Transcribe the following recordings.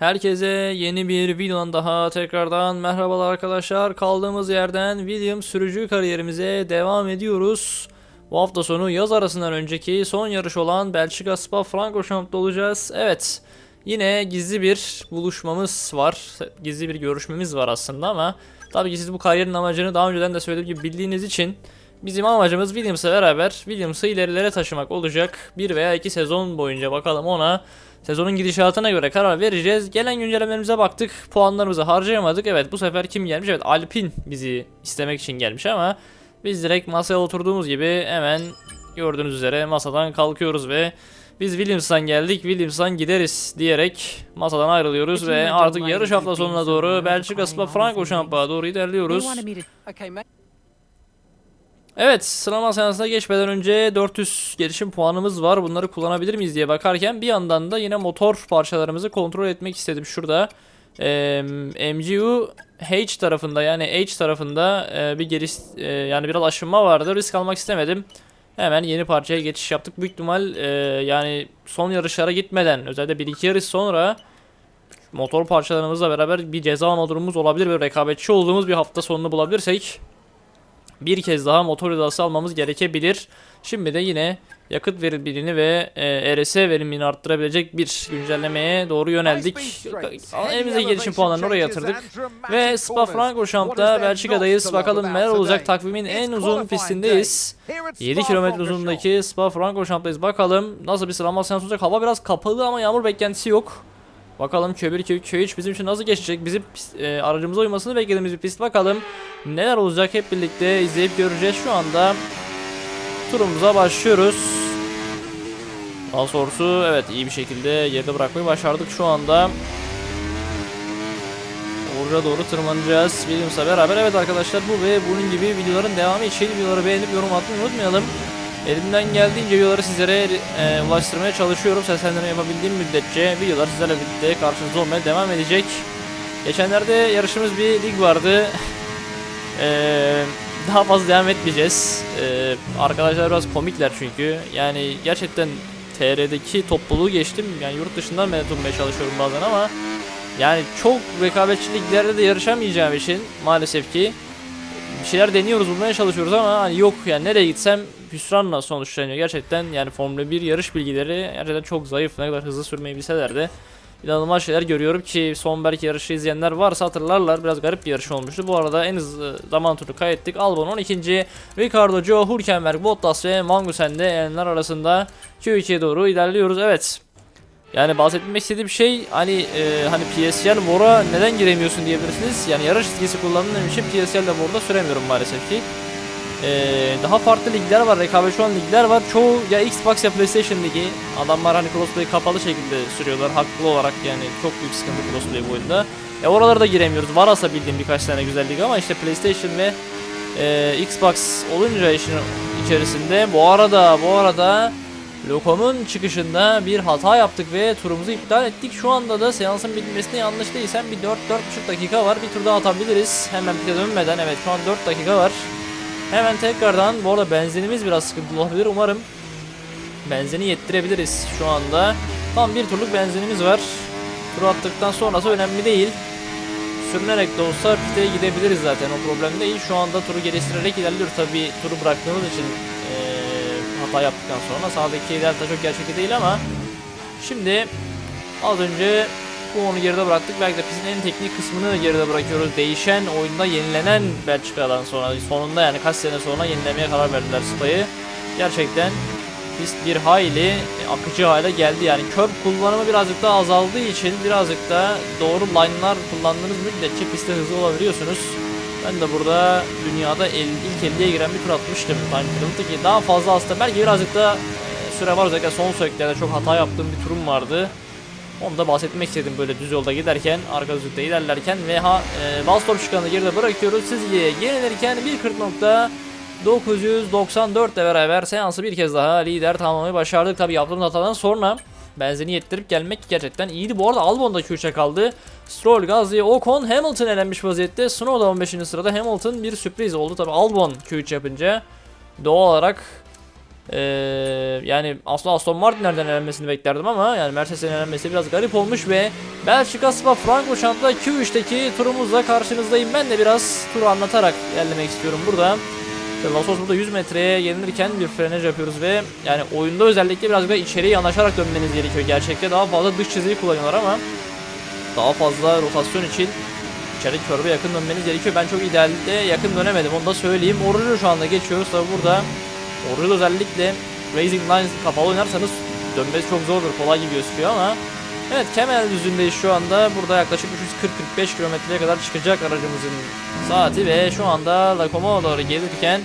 Herkese yeni bir videodan daha tekrardan merhabalar arkadaşlar. Kaldığımız yerden Williams sürücü kariyerimize devam ediyoruz. Bu hafta sonu yaz arasından önceki son yarış olan Belçika Spa-Francorchamps olacağız. Evet, yine gizli bir buluşmamız var. Gizli bir görüşmemiz var aslında ama tabii ki siz bu kariyerin amacını daha önceden de söylediğim gibi bildiğiniz için Bizim amacımız Williams'la beraber Williams'ı ilerilere taşımak olacak. Bir veya iki sezon boyunca bakalım ona Sezonun gidişatına göre karar vereceğiz. Gelen güncellemelerimize baktık. Puanlarımızı harcayamadık. Evet bu sefer kim gelmiş? Evet Alpin bizi istemek için gelmiş ama biz direkt masaya oturduğumuz gibi hemen gördüğünüz üzere masadan kalkıyoruz ve biz Williams'tan geldik, Williams'tan gideriz diyerek masadan ayrılıyoruz ve artık yarış hafta sonuna doğru Belçika Spa-Francorchamps'a doğru ilerliyoruz. Evet sıralama seansına geçmeden önce 400 gelişim puanımız var. Bunları kullanabilir miyiz diye bakarken bir yandan da yine motor parçalarımızı kontrol etmek istedim şurada. Ee, MGU H tarafında yani H tarafında e, bir geri e, yani biraz aşınma vardı. Risk almak istemedim. Hemen yeni parçaya geçiş yaptık. Büyük ihtimal e, yani son yarışlara gitmeden özellikle 1-2 yarış sonra motor parçalarımızla beraber bir ceza alma durumumuz olabilir ve rekabetçi olduğumuz bir hafta sonunu bulabilirsek bir kez daha motor hizası almamız gerekebilir. Şimdi de yine yakıt verimliliğini ve e, RS verimini arttırabilecek bir güncellemeye doğru yöneldik. Elimizdeki gelişim puanlarını oraya yatırdık. Ve Spa-Francorchamps'ta Belçika'dayız. Bakalım neler olacak. Takvimin en uzun pistindeyiz. 7 kilometre uzunluğundaki Spa-Francorchamps'tayız. Bakalım nasıl bir sıralama seansı olacak. Hava biraz kapalı ama yağmur beklentisi yok. Bakalım Q1, Q2, Q3 bizim için nasıl geçecek? Bizim e, aracımıza uymasını beklediğimiz bir pist. Bakalım neler olacak hep birlikte izleyip göreceğiz. Şu anda turumuza başlıyoruz. Daha sonrası evet iyi bir şekilde yerde bırakmayı başardık şu anda. Oraya doğru tırmanacağız. Williams'la beraber. Evet arkadaşlar bu ve bunun gibi videoların devamı için videoları beğenip yorum atmayı unutmayalım. Elimden geldiğince videoları sizlere e, ulaştırmaya çalışıyorum. Seslendirme yapabildiğim müddetçe videolar sizlerle birlikte karşınızda olmaya devam edecek. Geçenlerde yarışımız bir lig vardı. Eee daha fazla devam etmeyeceğiz. Eee, arkadaşlar biraz komikler çünkü. Yani gerçekten TR'deki topluluğu geçtim. Yani yurt dışından medet bulmaya çalışıyorum bazen ama yani çok rekabetçi liglerde de yarışamayacağım için maalesef ki bir şeyler deniyoruz bulmaya çalışıyoruz ama hani yok yani nereye gitsem hüsranla sonuçlanıyor. Gerçekten yani Formula 1 yarış bilgileri gerçekten çok zayıf. Ne kadar hızlı sürmeyi bilseler de inanılmaz şeyler görüyorum ki son belki yarışı izleyenler varsa hatırlarlar. Biraz garip bir yarış olmuştu. Bu arada en hızlı zaman turu kaydettik. Albon 12. Ricardo, Joe, Hülkenberg, Bottas ve Magnussen de elenler arasında Q2'ye doğru ilerliyoruz. Evet. Yani bahsetmek istediğim şey hani e, hani PSL War'a neden giremiyorsun diyebilirsiniz. Yani yarış çizgisi kullandığım için PSL'de War'da süremiyorum maalesef ki. E, daha farklı ligler var, rekabetçi olan ligler var. Çoğu ya Xbox ya PlayStation ligi. Adamlar hani crossplay kapalı şekilde sürüyorlar haklı olarak yani çok büyük sıkıntı crossplay bu oyunda. E oralara da giremiyoruz. Var aslında bildiğim birkaç tane güzel lig ama işte PlayStation ve e, Xbox olunca işin içerisinde bu arada bu arada Lokom'un çıkışında bir hata yaptık ve turumuzu iptal ettik. Şu anda da seansın bitmesine yanlış değilsem bir 4-4,5 dakika var. Bir tur daha atabiliriz. Hemen pite dönmeden evet şu an 4 dakika var. Hemen tekrardan bu arada benzinimiz biraz sıkıntılı olabilir. Umarım benzini yettirebiliriz şu anda. Tam bir turluk benzinimiz var. Tur attıktan sonrası önemli değil. Sürünerek de olsa piteye gidebiliriz zaten o problem değil. Şu anda turu geliştirerek ilerliyoruz. Tabi turu bıraktığımız için eee, hata yaptıktan sonra sağdaki delta çok gerçekçi değil ama şimdi az önce bu onu geride bıraktık. Belki de pistin en teknik kısmını geride bırakıyoruz. Değişen oyunda yenilenen Belçika'dan sonra sonunda yani kaç sene sonra yenilemeye karar verdiler Spa'yı. Gerçekten pist bir hayli akıcı hale geldi. Yani körp kullanımı birazcık daha azaldığı için birazcık da doğru line'lar kullandığınız müddetçe pistte hızlı olabiliyorsunuz. Ben de burada dünyada ilk 50'ye giren bir tur atmıştım Time Trial'da ki daha fazla aslında belki birazcık da e, süre var özellikle son söklerde çok hata yaptığım bir turum vardı. Onu da bahsetmek istedim böyle düz yolda giderken, arka düzlükte ilerlerken ve ha e, Valstop çıkanı geride bırakıyoruz. Çizgiye yenilirken 1.40.994 ile beraber seansı bir kez daha lider tamamlamayı başardık. Tabi yaptığımız hatadan sonra benzini yettirip gelmek gerçekten iyiydi. Bu arada Albon da Q3'e kaldı. Stroll, Gasly, Ocon, Hamilton elenmiş vaziyette. Snow da 15. sırada. Hamilton bir sürpriz oldu. Tabi Albon Q3 yapınca doğal olarak Ee, yani aslında Aston Martin'lerden elenmesini beklerdim ama yani Mercedes'in elenmesi biraz garip olmuş ve Belçika Spa Francorchamps Q3'teki turumuzla karşınızdayım. Ben de biraz turu anlatarak ilerlemek istiyorum burada. Lasos burada 100 metreye gelinirken bir frenaj yapıyoruz ve yani oyunda özellikle biraz da içeriye yanaşarak dönmeniz gerekiyor. Gerçekte daha fazla dış çizgiyi kullanıyorlar ama daha fazla rotasyon için içerideki körbe yakın dönmeniz gerekiyor. Ben çok idealde yakın dönemedim onu da söyleyeyim. Orucu şu anda geçiyoruz tabi burada. Orucu özellikle Racing Lines kapalı oynarsanız dönmesi çok zordur. Kolay gibi gözüküyor ama Evet Kemal düzündeyiz şu anda. Burada yaklaşık 340-45 kilometreye kadar çıkacak aracımızın saati ve şu anda La Como'ya doğru gelirken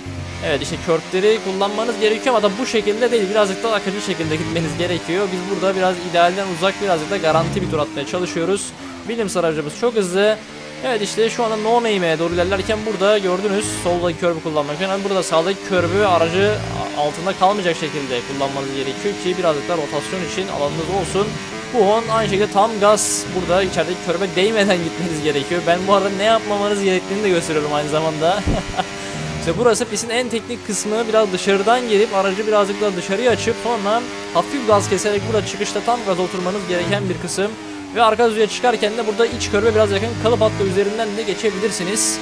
Evet işte körtleri kullanmanız gerekiyor ama da bu şekilde değil birazcık da akıcı şekilde gitmeniz gerekiyor. Biz burada biraz idealden uzak birazcık da garanti bir tur atmaya çalışıyoruz. Williams aracımız çok hızlı. Evet işte şu anda no name'e doğru ilerlerken burada gördünüz soldaki körbü kullanmak. Yani burada sağdaki körbü aracı altında kalmayacak şekilde kullanmanız gerekiyor ki birazcık da rotasyon için alanınız olsun. Bu on aynı şekilde tam gaz burada içerideki körbe değmeden gitmeniz gerekiyor. Ben bu arada ne yapmamanız gerektiğini de gösteriyorum aynı zamanda. İşte burası pistin en teknik kısmı biraz dışarıdan gelip aracı birazcık daha dışarıya açıp sonra hafif gaz keserek burada çıkışta tam gaz oturmanız gereken bir kısım. Ve arka düzeye çıkarken de burada iç körbe biraz yakın kalıp hattı üzerinden de geçebilirsiniz.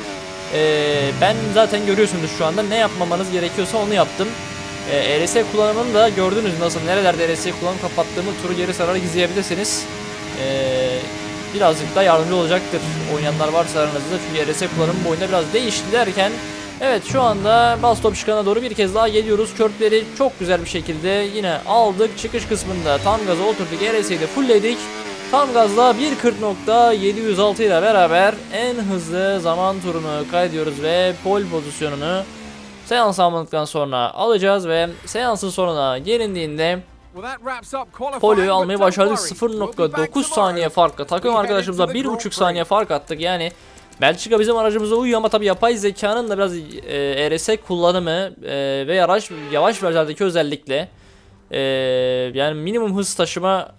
Ee, ben zaten görüyorsunuz şu anda ne yapmamanız gerekiyorsa onu yaptım. Ee, ERS kullanımını da gördünüz nasıl nerelerde ERS kullanım kapattığımı turu geri sararak izleyebilirsiniz. Ee, birazcık da yardımcı olacaktır oynayanlar varsa aranızda çünkü ERS kullanımı bu oyunda biraz değişti derken Evet şu anda bas top çıkana doğru bir kez daha geliyoruz. Körtleri çok güzel bir şekilde yine aldık. Çıkış kısmında tam gaza oturduk. ERS'yi de fullledik. Tam gazla 1.40.706 ile beraber en hızlı zaman turunu kaydediyoruz ve pole pozisyonunu seans almadıktan sonra alacağız ve seansın sonuna gelindiğinde Polio'yu almayı başardık 0.9 saniye farkla. Takım arkadaşımıza 1.5 saniye fark attık. Yani Belçika bizim aracımıza uyuyor ama tabi yapay zekanın da biraz e, ERS kullanımı e, ve araç yavaş virajlardaki özellikle e, yani minimum hız taşıma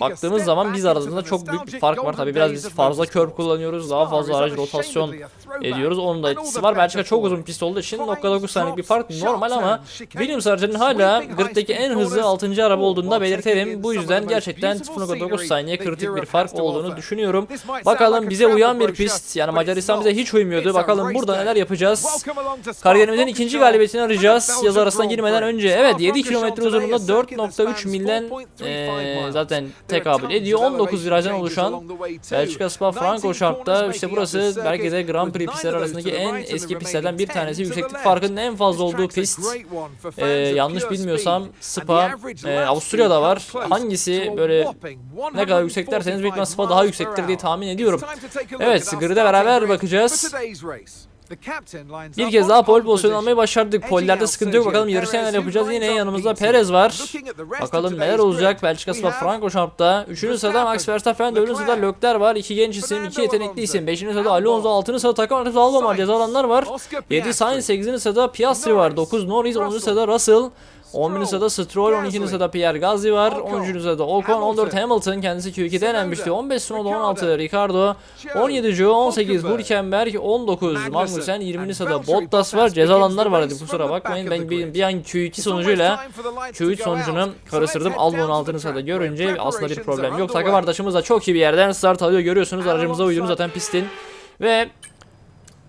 baktığımız zaman biz arasında çok büyük bir fark var. Tabi biraz biz fazla körp kullanıyoruz. Daha fazla aracı rotasyon ediyoruz. Onun da etkisi var. Belçika çok uzun pist olduğu için 0.9 saniyelik bir fark normal ama Williams aracının hala griddeki en hızlı 6. araba olduğunu da belirtelim. Bu yüzden gerçekten 0.9 saniye kritik bir fark olduğunu düşünüyorum. Bakalım bize uyan bir pist. Yani Macaristan bize hiç uymuyordu. Bakalım burada neler yapacağız. Kariyerimizin ikinci galibiyetini arayacağız. Yaz arasına girmeden önce. Evet 7 kilometre uzunluğunda 4.3 milden e, zaten tekabül ediyor. 19 virajdan oluşan Belçika Spa Francorchamps işte burası belki de Grand Prix pistler arasındaki en eski pistlerden bir tanesi. Yükseklik farkının en fazla olduğu pist. E, yanlış bilmiyorsam Spa e, Avusturya'da var. Hangisi böyle ne kadar yüksek derseniz büyük Spa daha yüksektir diye tahmin ediyorum. Evet grid'e beraber bakacağız. Bir kez daha pole pozisyonu almayı başardık. Pollerde sıkıntı yok. Bakalım yarışta neler yapacağız. Yine yanımızda Perez var. Bakalım neler olacak. Belçika Spa Francorchamps'ta. 3. sırada Max Verstappen, 4. sırada Lökler var. 2 genç isim, 2 yetenekli isim. 5. sırada Alonso, 6. sırada takım arkadaşı Albon var. Cezalanlar var. 7 Sainz, 8. sırada Piastri var. 9 Norris, 10. sırada Russell. 11. sırada Stroll, 12. sırada Pierre Gasly var. 13. sırada Ocon, 14 Hamilton kendisi Q2'de elenmişti. 15 Tsunoda, 16 Ricardo, 17 Joe, 18 Hülkenberg, 19 Magnussen, 20. sırada Bottas var. Cezalanlar var hadi kusura bakmayın. Ben bir, bir an Q2 sonucuyla Q3 sonucunu karıştırdım. Albon 6. sırada görünce aslında bir problem yok. Takım arkadaşımız da çok iyi bir yerden start alıyor. Görüyorsunuz aracımıza uyduğunu zaten pistin. Ve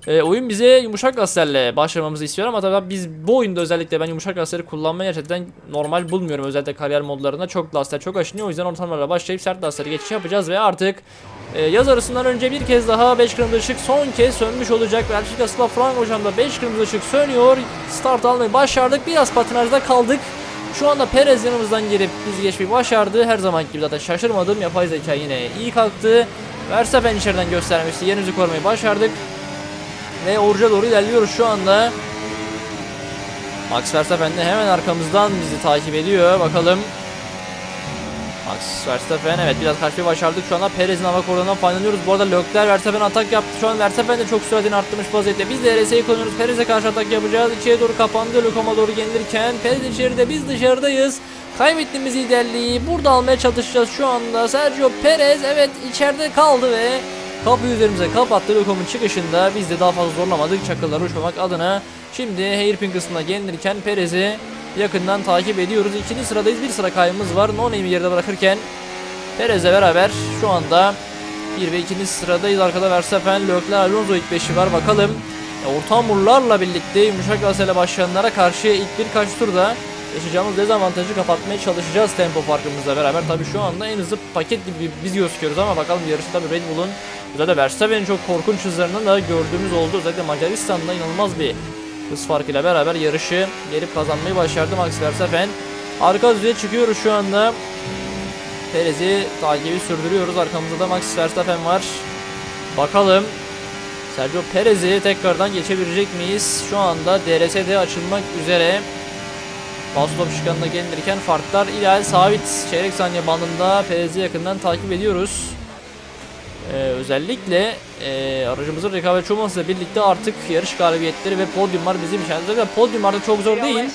e, oyun bize yumuşak lastiklerle başlamamızı istiyor ama tabii biz bu oyunda özellikle ben yumuşak lastikleri kullanmayı gerçekten normal bulmuyorum. Özellikle kariyer modlarında çok lastikler çok aşınıyor. O yüzden ortamlarla başlayıp sert lastikleri geçiş yapacağız ve artık e, yaz arasından önce bir kez daha 5 kırmızı ışık son kez sönmüş olacak. Belçika Spa Francorchamps'da 5 kırmızı ışık sönüyor. Start almayı başardık. Biraz patinajda kaldık. Şu anda Perez yanımızdan gelip bizi geçmeyi başardı. Her zaman gibi zaten şaşırmadım. Yapay zeka yine iyi kalktı. Verstappen içeriden göstermişti. Yerimizi korumayı başardık. Ve Oruç'a doğru ilerliyoruz şu anda. Max Verstappen de hemen arkamızdan bizi takip ediyor. Bakalım. Max Verstappen evet biraz kaçmayı başardık. Şu anda Perez'in hava koridorundan faydalanıyoruz. Bu arada Leclerc Verstappen atak yaptı. Şu an Verstappen de çok süratini arttırmış vaziyette. Biz de RS'yi kullanıyoruz. Perez'e karşı atak yapacağız. İçeriye doğru kapandı. Lukama doğru gelirken Perez içeride biz dışarıdayız. Kaybettiğimiz liderliği burada almaya çalışacağız şu anda. Sergio Perez evet içeride kaldı ve Kapıyı üzerimize kapattı. Lokom'un çıkışında biz de daha fazla zorlamadık çakılları uçmamak adına. Şimdi hairpin kısmına gelirken Perez'i yakından takip ediyoruz. İkinci sıradayız. Bir sıra kaybımız var. No Name'i geride bırakırken Perez'le beraber şu anda 1 ve 2. sıradayız. Arkada Verstappen, Leclerc, Alonso ilk 5'i var. Bakalım e, orta hamurlarla birlikte yumuşak gazeteyle başlayanlara karşı ilk birkaç turda yaşayacağımız dezavantajı kapatmaya çalışacağız tempo farkımızla beraber. Tabii şu anda en hızlı paket gibi biz gözüküyoruz ama bakalım yarışı tabii Red Bull'un özellikle Verstappen'in çok korkunç hızlarını da gördüğümüz oldu. Özellikle Macaristan'da inanılmaz bir hız farkıyla beraber yarışı gelip kazanmayı başardı Max Verstappen. Arka düzeye çıkıyoruz şu anda. Perez'i takibi sürdürüyoruz. Arkamızda da Max Verstappen var. Bakalım Sergio Perez'i tekrardan geçebilecek miyiz? Şu anda DRS'de açılmak üzere. Bastop şıkanına gelirken farklar ideal sabit. Çeyrek saniye bandında Perez'i yakından takip ediyoruz. Ee, özellikle e, aracımızın rekabetçi olmasıyla birlikte artık yarış galibiyetleri ve podyumlar bizim için. Zaten podyum artık çok zor değil.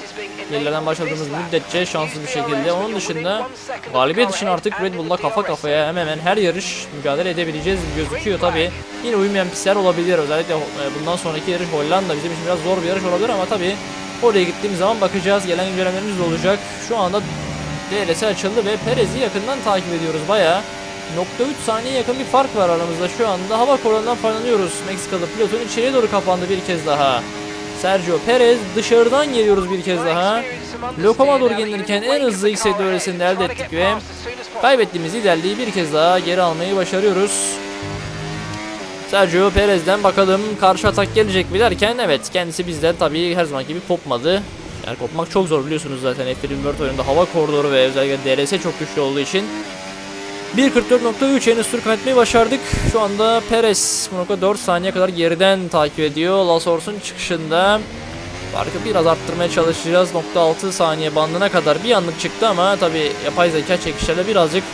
Gerilerden başladığımız müddetçe şanslı bir şekilde. Onun dışında galibiyet için artık Red Bull'la kafa kafaya hemen hemen her yarış mücadele edebileceğiz gözüküyor tabi. Yine uymayan pistler olabilir. Özellikle e, bundan sonraki yarış Hollanda bizim için biraz zor bir yarış olabilir ama tabi oraya gittiğimiz zaman bakacağız. Gelen güncellemelerimiz de olacak. Şu anda DRS açıldı ve Perez'i yakından takip ediyoruz bayağı. Nokta 3 saniye yakın bir fark var aramızda şu anda. Hava korularından faydalanıyoruz. Meksikalı pilotun içeriye doğru kapandı bir kez daha. Sergio Perez dışarıdan geliyoruz bir kez daha. Lokoma doğru gelirken en hızlı ilk sektöresini elde ettik ve kaybettiğimiz liderliği bir kez daha geri almayı başarıyoruz. Sergio Perez'den bakalım karşı atak gelecek mi derken evet kendisi bizden tabii her zaman gibi kopmadı. Yani kopmak çok zor biliyorsunuz zaten F1 World oyununda hava koridoru ve özellikle DRS çok güçlü olduğu için. 1.44.3 en üst tur kaydetmeyi başardık. Şu anda Perez 4 saniye kadar geriden takip ediyor. Lasors'un çıkışında farkı biraz arttırmaya çalışacağız. Nokta 6 saniye bandına kadar bir anlık çıktı ama tabi yapay zeka çekişlerle birazcık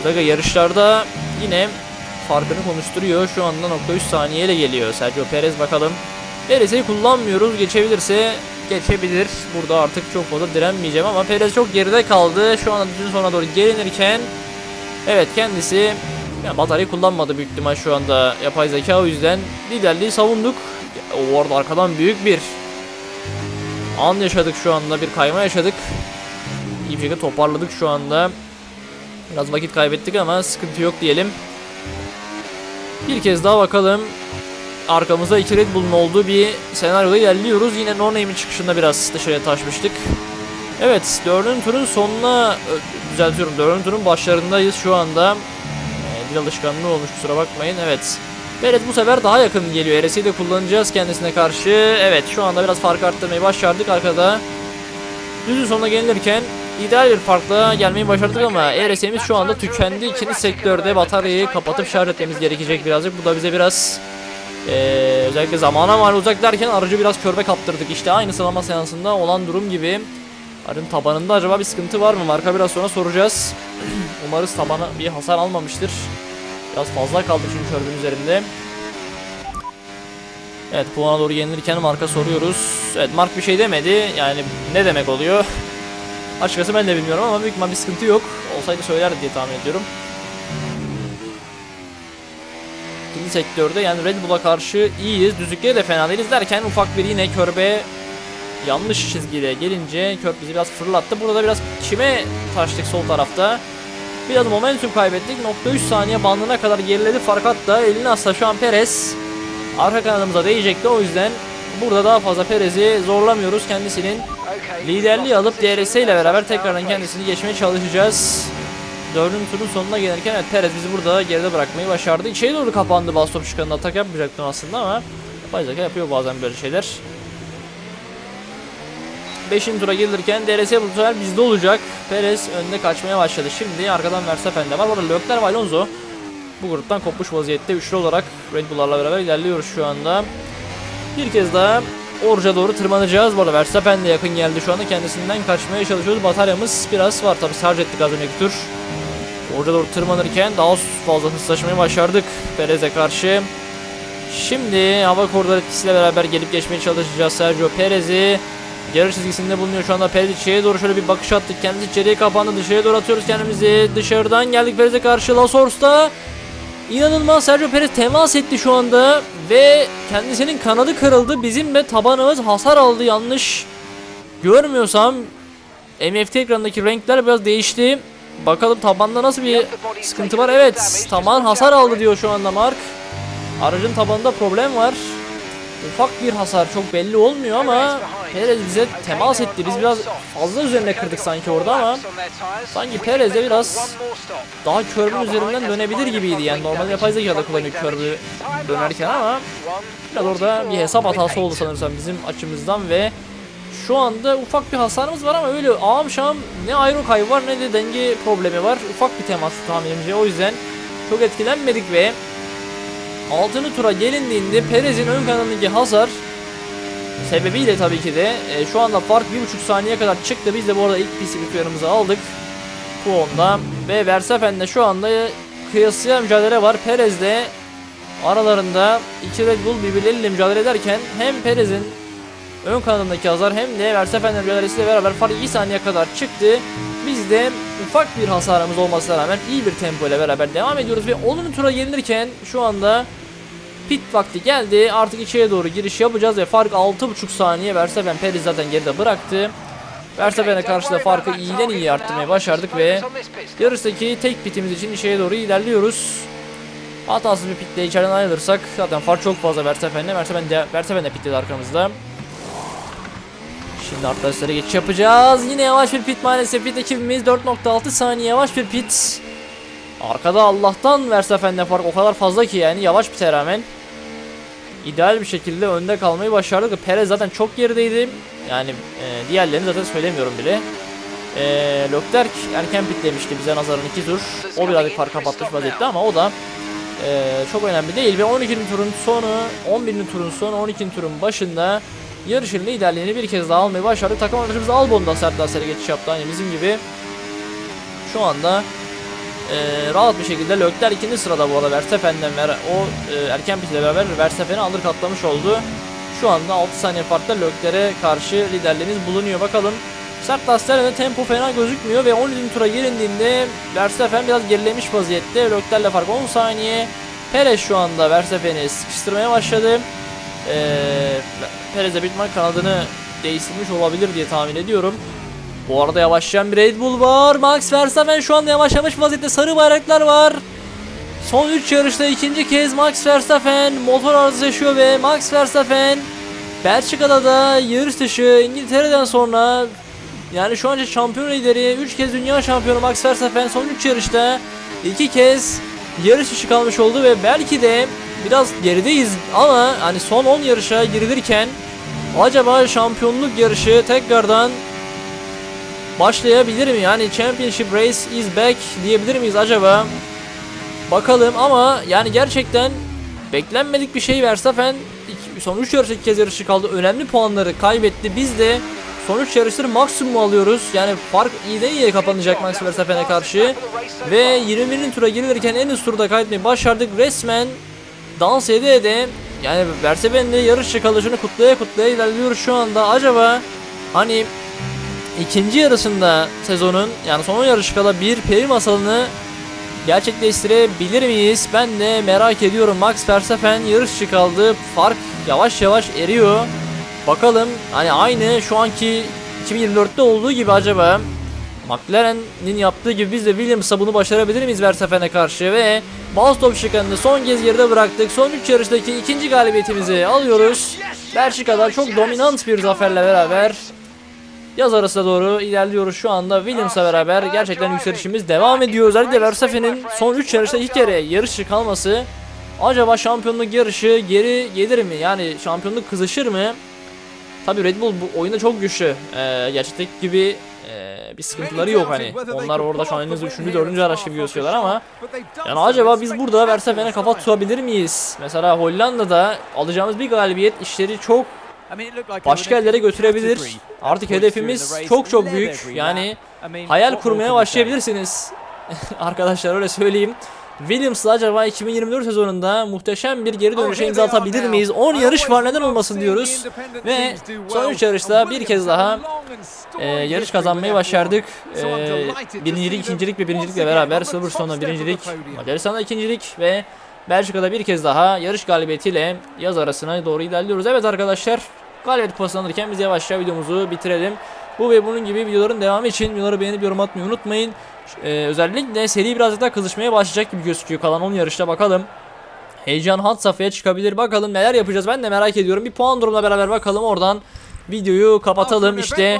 özellikle yarışlarda yine farkını konuşturuyor. Şu anda nokta 3 saniyeyle geliyor Sergio Perez bakalım. Perez'i kullanmıyoruz. Geçebilirse geçebilir. Burada artık çok fazla direnmeyeceğim ama Perez çok geride kaldı. Şu anda düzün sona doğru gelinirken Evet kendisi ya bataryayı kullanmadı büyük ihtimal şu anda yapay zeka o yüzden liderliği savunduk. O orada arkadan büyük bir an yaşadık şu anda bir kayma yaşadık. İyi bir şekilde toparladık şu anda. Biraz vakit kaybettik ama sıkıntı yok diyelim. Bir kez daha bakalım. Arkamızda iki Red Bull'un olduğu bir senaryoda ilerliyoruz. Yine No Name'in çıkışında biraz dışarıya taşmıştık. Evet, dördüncü turun sonuna düzeltiyorum. Dördüncü turun başlarındayız şu anda. Ee, dil alışkanlığı olmuş kusura bakmayın. Evet. Perez bu sefer daha yakın geliyor. RS'i de kullanacağız kendisine karşı. Evet şu anda biraz fark arttırmayı başardık arkada. Düzün sonuna gelirken ideal bir farkla gelmeyi başardık ama RS'imiz şu anda tükendi. İkinci sektörde bataryayı kapatıp şarj etmemiz gerekecek birazcık. Bu da bize biraz ee, özellikle zamana mal uzak derken aracı biraz körbe kaptırdık. İşte aynı sıralama seansında olan durum gibi. Arın tabanında acaba bir sıkıntı var mı? Marka biraz sonra soracağız. Umarız tabana bir hasar almamıştır. Biraz fazla kaldı çünkü körbün üzerinde. Evet puana doğru yenilirken marka soruyoruz. Evet Mark bir şey demedi. Yani ne demek oluyor? Açıkçası ben de bilmiyorum ama büyük bir sıkıntı yok. Olsaydı söylerdi diye tahmin ediyorum. İkinci sektörde yani Red Bull'a karşı iyiyiz. Düzlükleri de fena değiliz derken ufak bir yine körbe yanlış çizgiyle gelince Körp bizi biraz fırlattı. Burada da biraz çime taştık sol tarafta. Biraz momentum kaybettik. Nokta 3 saniye bandına kadar geriledi fark hatta elini asla şu an Perez arka kanadımıza değecekti o yüzden burada daha fazla Perez'i zorlamıyoruz. Kendisinin liderliği alıp DRS ile beraber tekrardan kendisini geçmeye çalışacağız. Dördüncü turun sonuna gelirken evet Perez bizi burada geride bırakmayı başardı. İçeri doğru kapandı bas top çıkanında atak yapmayacaktım aslında ama yapay zeka yapıyor bazen böyle şeyler. 5. tura gelirken DRS bu sefer bizde olacak. Perez önde kaçmaya başladı. Şimdi arkadan Verstappen de var. Orada Leclerc ve Alonso bu gruptan kopmuş vaziyette. Üçlü olarak Red Bull'larla beraber ilerliyoruz şu anda. Bir kez daha Orca doğru tırmanacağız. Bu arada Verstappen de yakın geldi şu anda. Kendisinden kaçmaya çalışıyoruz. Bataryamız biraz var. Tabi şarj ettik az önceki tur. Orca doğru tırmanırken daha fazla hızlaşmayı başardık Perez'e karşı. Şimdi hava koridoru etkisiyle beraber gelip geçmeye çalışacağız Sergio Perez'i. Yarış çizgisinde bulunuyor şu anda Perez içeriye doğru şöyle bir bakış attık. Kendisi içeriye kapandı. Dışarıya doğru atıyoruz kendimizi. Dışarıdan geldik Perez'e karşı. Lasors'ta İnanılmaz Sergio Perez temas etti şu anda ve kendisinin kanadı kırıldı. Bizim de tabanımız hasar aldı yanlış görmüyorsam. MFT ekranındaki renkler biraz değişti. Bakalım tabanda nasıl bir sıkıntı var. Evet taban hasar aldı diyor şu anda Mark. Aracın tabanında problem var. Ufak bir hasar çok belli olmuyor ama Perez bize temas etti. Biz biraz fazla üzerine kırdık sanki orada ama sanki Perez de biraz daha körbün üzerinden dönebilir gibiydi. Yani normal yapay zekada kullanıyor körbü dönerken ama biraz orada bir hesap hatası oldu sanırsam bizim açımızdan ve şu anda ufak bir hasarımız var ama öyle ağam şam ne aero kaybı var ne de denge problemi var. Ufak bir temas tahminimce o yüzden çok etkilenmedik ve 6. tura gelindiğinde Perez'in ön kanalındaki hasar sebebiyle tabii ki de e, şu anda fark 1.5 saniye kadar çıktı. Biz de bu arada ilk pist uyarımızı aldık. Bu onda ve Verstappen'de şu anda kıyasıya mücadele var. Perez de aralarında iki Red Bull birbirleriyle mücadele ederken hem Perez'in ön kanadındaki hasar hem de Verstappen'le mücadelesiyle beraber fark 2 saniye kadar çıktı. Biz de ufak bir hasarımız olmasına rağmen iyi bir tempo ile beraber devam ediyoruz ve 10. tura gelinirken şu anda pit vakti geldi. Artık içeriye doğru giriş yapacağız ve fark 6.5 saniye Verstappen Perez zaten geride bıraktı. Verstappen'e karşı da farkı iyiden iyi arttırmayı başardık ve yarıştaki tek pitimiz için içeriye doğru ilerliyoruz. Hatasız bir pitle içeriden ayrılırsak zaten fark çok fazla Verstappen'le. Verstappen de, Verstappen de pitledi arkamızda. Şimdi arkadaşlara geçiş yapacağız. Yine yavaş bir pit maalesef. Pit ekibimiz 4.6 saniye yavaş bir pit. Arkada Allah'tan Verstappen'le fark o kadar fazla ki yani yavaş pite rağmen. İdeal bir şekilde önde kalmayı başardık. Perez zaten çok gerideydi. Yani e, diğerlerini zaten söylemiyorum bile. E, Leclerc erken pitlemişti bize nazaran 2 tur. O birazcık fark kapatmış vaziyette ama o da e, çok önemli değil. Ve 12. turun sonu, 11. turun sonu, 12. turun başında yarışın liderliğini bir kez daha almayı başardık. Takım arkadaşımız Albon da sert lasere geçiş yaptı. Aynı bizim gibi. Şu anda e, rahat bir şekilde Leclerc ikinci sırada bu arada Verstappen'den ver, o e, erken pitle beraber Verstappen'i alır katlamış oldu. Şu anda 6 saniye farkla Leclerc'e karşı liderliğimiz bulunuyor. Bakalım sert lastiklerle tempo fena gözükmüyor ve 17. tura gelindiğinde Verstappen biraz gerilemiş vaziyette. Leclerc'le fark 10 saniye. Perez şu anda Verstappen'i sıkıştırmaya başladı. Ee, Perez de Bitman kanadını değiştirmiş olabilir diye tahmin ediyorum. Bu arada yavaşlayan bir Red Bull var. Max Verstappen şu anda yavaşlamış vaziyette. Sarı bayraklar var. Son 3 yarışta ikinci kez Max Verstappen motor arızası yaşıyor ve Max Verstappen Belçika'da da yarış dışı İngiltere'den sonra yani şu anca şampiyon lideri 3 kez dünya şampiyonu Max Verstappen son 3 yarışta 2 kez yarış dışı kalmış oldu ve belki de biraz gerideyiz ama hani son 10 yarışa girilirken acaba şampiyonluk yarışı tekrardan başlayabilir mi? Yani Championship Race is back diyebilir miyiz acaba? Bakalım ama yani gerçekten beklenmedik bir şey Verstappen son 3 yarışta iki kez yarışı kaldı. Önemli puanları kaybetti. Biz de son 3 yarıştır maksimum alıyoruz. Yani fark iyiden iyiye kapanacak Max Verstappen'e karşı. Ve 21. tura girilirken en üst turda kaydetmeyi başardık. Resmen dans ede ede yani Verstappen'le yarış kalışını kutlaya kutlaya ilerliyoruz şu anda. Acaba hani ikinci yarısında sezonun yani son yarışı kala bir peri masalını gerçekleştirebilir miyiz? Ben de merak ediyorum. Max Verstappen yarışçı kaldı. Fark yavaş yavaş eriyor. Bakalım hani aynı şu anki 2024'te olduğu gibi acaba McLaren'in yaptığı gibi biz de Williams'a bunu başarabilir miyiz Verstappen'e karşı ve Bastop şıkanını son kez geride bıraktık. Son 3 yarıştaki ikinci galibiyetimizi alıyoruz. Belçika'da çok dominant bir zaferle beraber yaz arasına doğru ilerliyoruz şu anda Williams'la beraber gerçekten yükselişimiz devam ediyor. Özellikle Verstappen'in son 3 yarışta iki kere yarışçı kalması acaba şampiyonluk yarışı geri gelir mi? Yani şampiyonluk kızışır mı? Tabi Red Bull bu oyunda çok güçlü. Ee, gerçekteki gibi e, bir sıkıntıları yok hani. Onlar orada şu an henüz 3. 4. araç gibi gözüküyorlar ama yani acaba biz burada Verstappen'e kafa tutabilir miyiz? Mesela Hollanda'da alacağımız bir galibiyet işleri çok başka yerlere götürebilir. Artık hedefimiz çok çok büyük. Yani hayal kurmaya başlayabilirsiniz. Arkadaşlar öyle söyleyeyim. Williams'la acaba 2024 sezonunda muhteşem bir geri dönüşe imza atabilir miyiz? 10 yarış var neden olmasın diyoruz. Ve son 3 yarışta bir kez daha e, yarış kazanmayı başardık. E, birincilik, ikincilik ve birincilikle beraber Silverstone'da birincilik, Macaristan'da ikincilik ve Belçika'da bir kez daha yarış galibiyetiyle yaz arasına doğru ilerliyoruz. Evet arkadaşlar galibiyet kupası alırken biz yavaşça videomuzu bitirelim. Bu ve bunun gibi videoların devamı için videoları beğenip yorum atmayı unutmayın. Ee, özellikle seri biraz daha kızışmaya başlayacak gibi gözüküyor. Kalan 10 yarışta bakalım. Heyecan hat safhaya çıkabilir. Bakalım neler yapacağız ben de merak ediyorum. Bir puan durumla beraber bakalım oradan videoyu kapatalım. İşte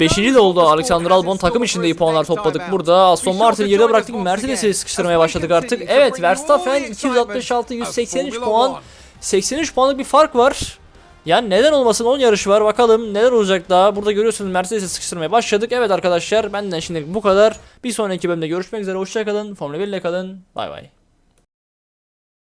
5. de oldu Alexander Albon takım içinde iyi puanlar topladık burada. Aston Martin'i geride bıraktık. Mercedes'i sıkıştırmaya başladık artık. Evet Verstappen 266 183 puan. 83 puanlık bir fark var. Yani neden olmasın 10 yarış var bakalım neler olacak daha. Burada görüyorsunuz Mercedes'i sıkıştırmaya başladık. Evet arkadaşlar benden şimdi bu kadar. Bir sonraki bölümde görüşmek üzere. Hoşçakalın. Formula 1 ile kalın. Bay bay.